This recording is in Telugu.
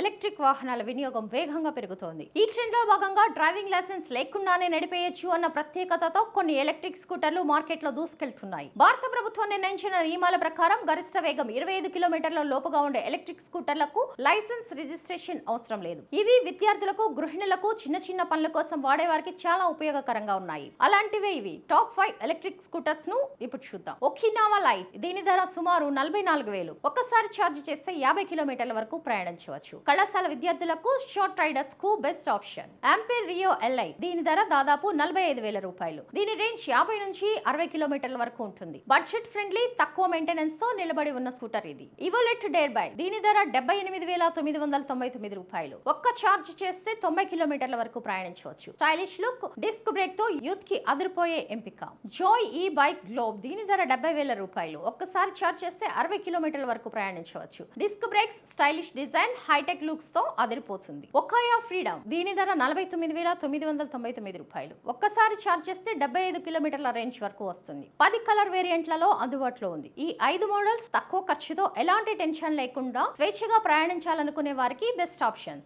ఎలక్ట్రిక్ వాహనాల వినియోగం వేగంగా పెరుగుతోంది. ఈ ట్రెండ్లో భాగంగా డ్రైవింగ్ లైసెన్స్ లేకుండానే నడిపేయొచ్చు అన్న ప్రత్యేకతతో కొన్ని ఎలక్ట్రిక్ స్కూటర్లు మార్కెట్లో దూసుకెళ్తున్నాయి. భారత ప్రభుత్వం నిర్ణయించిన నియమాల ప్రకారం గరిష్ట వేగం ఇరవై ఐదు కిలోమీటర్ల లోపుగా ఉండే ఎలక్ట్రిక్ స్కూటర్లకు లైసెన్స్ రిజిస్ట్రేషన్ అవసరం లేదు. ఇవి విద్యార్థులకు గృహిణులకు చిన్న చిన్న పనుల కోసం వాడే వారికి చాలా ఉపయోగకరంగా ఉన్నాయి. అలాంటివే ఇవి. టాప్ ఫైవ్ ఎలక్ట్రిక్ స్కూటర్స్ను ఇప్పుడు చూద్దాం. ఒకినావా లైట్ దీని ధర సుమారు నలభై నాలుగు వేలు. ఒక్కసారి ఛార్జ్ చేస్తే యాభై కిలోమీటర్ల వరకు ప్రయాణించవచ్చు. కళాశాల విద్యార్థులకు short రైడర్స్కు best option. Ampere Reo LI దీని ధర దాదాపు నలభై ఐదు వేల రూపాయలు. దీని రేంజ్ యాభై నుంచి అరవై కిలోమీటర్ల వరకు ఉంటుంది. బడ్జెట్ ఫ్రెండ్లీ తక్కువ మెయింటెనెన్స్తో నిలబడి ఉన్న స్కూటర్ ఇది. ఇవోలెట్ డేర్ బై దీని ధర డెబ్బై ఎనిమిది వేల తొమ్మిది వందల తొంభై తొమ్మిది రూపాయలు. ఒక్క ఛార్జ్ చేస్తే తొంభై కిలోమీటర్ల వరకు ప్రయాణించవచ్చు. స్టైలిష్ లుక్ డిస్క్ బ్రేక్తో యూత్కి అదిరిపోయే ఎంపిక. జాయ్ ఈ బైక్ గ్లోబ్ దీని ధర డెబ్బై వేల రూపాయలు. ఒక్కసారి ఛార్జ్ చేస్తే అరవై కిలోమీటర్ల వరకు ప్రయాణించవచ్చు. Disc brakes stylish design high tech లుక్స్తో అదిరిపోతుంది ఒక్కయా ఫ్రీడమ్. దీని ధర నలభై తొమ్మిది వేల తొమ్మిది వందల తొంభై తొమ్మిది రూపాయలు. ఒక్కసారి ఛార్జ్ చేస్తే డెబ్బై ఐదు కిలోమీటర్ల రేంజ్ వరకు వస్తుంది. పది కలర్ వేరియంట్లలో అందుబాటులో ఉంది. ఈ ఐదు మోడల్స్ తక్కువ ఖర్చుతో ఎలాంటి టెన్షన్ లేకుండా స్వేచ్ఛగా ప్రయాణించాలనుకునే వారికి బెస్ట్ ఆప్షన్స్.